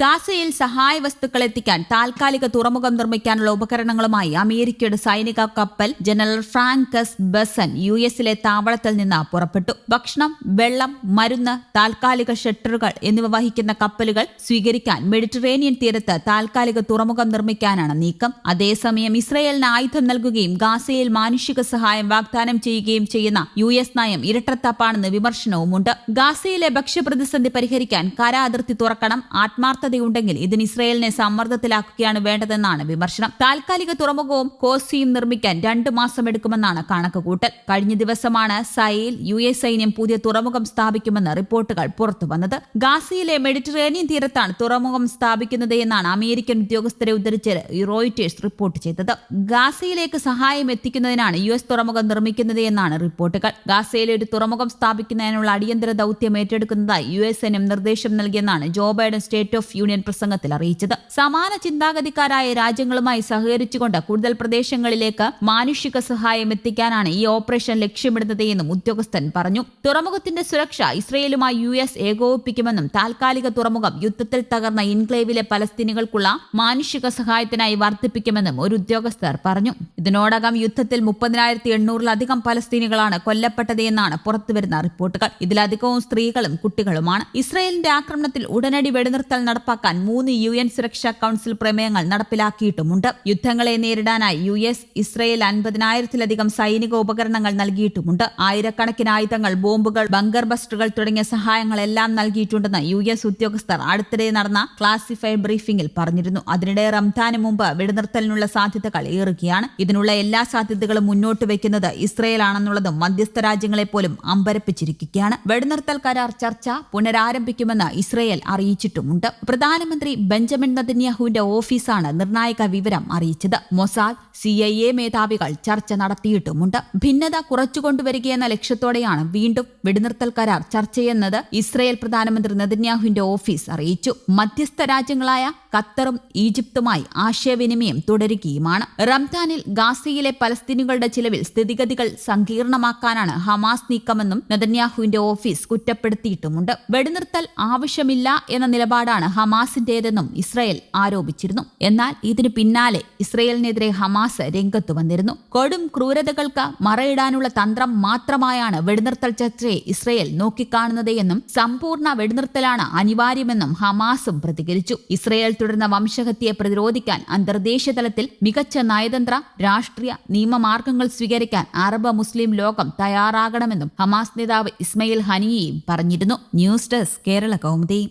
ഗാസയിൽ സഹായ വസ്തുക്കൾ എത്തിക്കാൻ താൽക്കാലിക തുറമുഖം നിർമ്മിക്കാനുള്ള ഉപകരണങ്ങളുമായി അമേരിക്കയുടെ സൈനിക കപ്പൽ ജനറൽ ഫ്രാങ്കസ് ബസൻ യു എസിലെ താവളത്തിൽ നിന്ന് പുറപ്പെട്ടു. ഭക്ഷണം വെള്ളം മരുന്ന് താൽക്കാലിക ഷട്ടറുകൾ എന്നിവ വഹിക്കുന്ന കപ്പലുകൾ സ്വീകരിക്കാൻ മെഡിറ്ററേനിയൻ തീരത്ത് താൽക്കാലിക തുറമുഖം നിർമ്മിക്കാനാണ് നീക്കം. അതേസമയം ഇസ്രയേലിന് ആയുധം നൽകുകയും ഗാസയിൽ മാനുഷിക സഹായം വാഗ്ദാനം ചെയ്യുകയും ചെയ്യുന്ന യു എസ് നയം ഇരട്ടത്താപ്പാണെന്ന് വിമർശനവുമുണ്ട്. ഗാസയിലെ ഭക്ഷ്യപ്രതിസന്ധി പരിഹരിക്കാൻ കര അതിർത്തി തുറക്കണം ആത്മാർത്ഥതയുണ്ടെങ്കിൽ ഇതിന് ഇസ്രയേലിനെ സമ്മർദ്ദത്തിലാക്കുകയാണ് വേണ്ടതെന്നാണ് വിമർശനം. താൽക്കാലിക തുറമുഖവും കോസിയും നിർമ്മിക്കാൻ രണ്ടു മാസം എടുക്കുമെന്നാണ് കണക്കുകൂട്ടൽ. കഴിഞ്ഞ ദിവസമാണ് സൈൽ യു എസ് സൈന്യം പുതിയ തുറമുഖം സ്ഥാപിക്കുമെന്ന് റിപ്പോർട്ടുകൾ പുറത്തുവന്നത് ഗാസിയിലെ മെഡിറ്ററേനിയൻ തീരത്താണ് തുറമുഖം സ്ഥാപിക്കുന്നത് എന്നാണ് അമേരിക്കൻ ഉദ്യോഗസ്ഥരെ ഉദ്ധരിച്ച് റോയിറ്റേഴ്സ് റിപ്പോർട്ട് ചെയ്തത്. ഗാസയിലേക്ക് സഹായം എത്തിക്കുന്നതിനാണ് യു എസ് തുറമുഖം നിർമ്മിക്കുന്നത് എന്നാണ് റിപ്പോർട്ടുകൾ. ഗാസയിലെ ഒരു തുറമുഖം സ്ഥാപിക്കുന്നതിനുള്ള അടിയന്തര ദൌത്യം ഏറ്റെടുക്കുന്നതായി യു എസ് സൈന്യം നിർദ്ദേശം നൽകിയെന്നാണ് Joe Biden State of Union പ്രസംഗത്തിൽ അറിയിച്ചത്. സമാന ചിന്താഗതിക്കാരായ രാജ്യങ്ങളുമായി സഹകരിച്ചുകൊണ്ട് കൂടുതൽ പ്രദേശങ്ങളിലേക്ക് മാനുഷിക സഹായം എത്തിക്കാനാണ് ഈ ഓപ്പറേഷൻ ലക്ഷ്യമിടുന്നത് എന്നും ഉദ്യോഗസ്ഥൻ പറഞ്ഞു. തുറമുഖത്തിന്റെ സുരക്ഷ ഇസ്രയേലുമായി യു എസ് ഏകോപിപ്പിക്കുമെന്നും താൽക്കാലിക തുറമുഖം യുദ്ധത്തിൽ തകർന്ന ഇൻക്ലേവിലെ പലസ്തീനികൾക്കുള്ള മാനുഷിക സഹായത്തിനായി വർദ്ധിപ്പിക്കുമെന്നും ഒരു ഉദ്യോഗസ്ഥർ പറഞ്ഞു. ഇതിനോടകം യുദ്ധത്തിൽ മുപ്പതിനായിരത്തി എണ്ണൂറിലധികം പലസ്തീനികളാണ് കൊല്ലപ്പെട്ടത് എന്നാണ് പുറത്തുവരുന്ന റിപ്പോർട്ടുകൾ. ഇതിലധികവും സ്ത്രീകളും കുട്ടികളുമാണ്. ഇസ്രയേലിന്റെ ആക്രമണത്തിൽ ഉടനടി വെടിനിർത്തൽ നടപ്പാക്കാൻ മൂന്ന് യു എൻ സുരക്ഷാ കൌൺസിൽ പ്രമേയങ്ങൾ നടപ്പിലാക്കിയിട്ടുമുണ്ട്. യുദ്ധങ്ങളെ നേരിടാനായി യു എസ് ഇസ്രയേൽ അൻപതിനായിരത്തിലധികം സൈനിക ഉപകരണങ്ങൾ നൽകിയിട്ടുമുണ്ട്. ആയിരക്കണക്കിന് ആയുധങ്ങൾ ബോംബുകൾ ബങ്കർ ബസ്റ്ററുകൾ തുടങ്ങിയ സഹായങ്ങളെല്ലാം നൽകിയിട്ടുണ്ടെന്ന് യു എസ് ഉദ്യോഗസ്ഥർ അടുത്തിടെ നടന്ന ക്ലാസിഫൈഡ് ബ്രീഫിംഗിൽ പറഞ്ഞിരുന്നു. അതിനിടെ റംസാന് മുമ്പ് വെടിനിർത്തലിനുള്ള സാധ്യതകൾ ഏറുകയാണ്. ഇതിനുള്ള എല്ലാ സാധ്യതകളും മുന്നോട്ട് വെക്കുന്നത് ഇസ്രയേലാണെന്നുള്ളതും മധ്യസ്ഥ രാജ്യങ്ങളെ പോലും അമ്പരപ്പിച്ചിരിക്കുകയാണ്. വെടിനിർത്തൽ കരാർ ചർച്ച പുനരാരംഭിക്കുമെന്ന് ഇസ്രയേൽ അറിയിച്ചിട്ടുമുണ്ട്. പ്രധാനമന്ത്രി ബെഞ്ചമിൻ നദന്യാഹുവിന്റെ ഓഫീസാണ് നിർണായക വിവരം അറിയിച്ചത്. മൊസാദ് സി ഐ എ മേധാവികൾ ചർച്ച നടത്തിയിട്ടുമുണ്ട്. ഭിന്നത കുറച്ചുകൊണ്ടുവരികയെന്ന ലക്ഷ്യത്തോടെയാണ് വീണ്ടും വെടിനിർത്തൽ കരാർ ചർച്ചയെന്നത് ഇസ്രയേൽ പ്രധാനമന്ത്രി നദന്യാഹുവിന്റെ ഓഫീസ് അറിയിച്ചു. മധ്യസ്ഥ രാജ്യങ്ങളായ ഖത്തറും ഈജിപ്തുമായി ആശയവിനിമയം തുടരുകയുമാണ്. റംസാനിൽ ഗാസയിലെ പലസ്തീനുകളുടെ ചിലവിൽ സ്ഥിതിഗതികൾ സങ്കീർണമാക്കാനാണ് ഹമാസ് നീക്കമെന്നും നദന്യാഹുവിന്റെ ഓഫീസ് കുറ്റപ്പെടുത്തിയിട്ടുമുണ്ട്. വെടിനിർത്തൽ ആവശ്യമില്ല എന്ന നിലപാടാണ് ഹമാസിന്റേതെന്നും ഇസ്രയേൽ ആരോപിച്ചിരുന്നു. എന്നാൽ ഇതിനു പിന്നാലെ ഇസ്രയേലിനെതിരെ ഹമാസ് രംഗത്തു വന്നിരുന്നു. കൊടും ക്രൂരതകൾക്ക് മറയിടാനുള്ള തന്ത്രം മാത്രമായാണ് വെടിനിർത്തൽ ചർച്ചയെ ഇസ്രയേൽ നോക്കിക്കാണുന്നത് എന്നും സമ്പൂർണ വെടിനിർത്തലാണ് അനിവാര്യമെന്നും ഹമാസും പ്രതികരിച്ചു. ഇസ്രയേൽ തുടർന്ന വംശഹത്യയെ പ്രതിരോധിക്കാൻ അന്തർദേശീയ തലത്തിൽ മികച്ച നയതന്ത്ര രാഷ്ട്രീയ നിയമമാർഗങ്ങൾ സ്വീകരിക്കാൻ അറബ് മുസ്ലിം ലോകം തയ്യാറാകണമെന്നും ഹമാസ് നേതാവ് ഇസ്മയിൽ ഹനിയയും പറഞ്ഞിരുന്നു. News desk Kerala Kaumudi.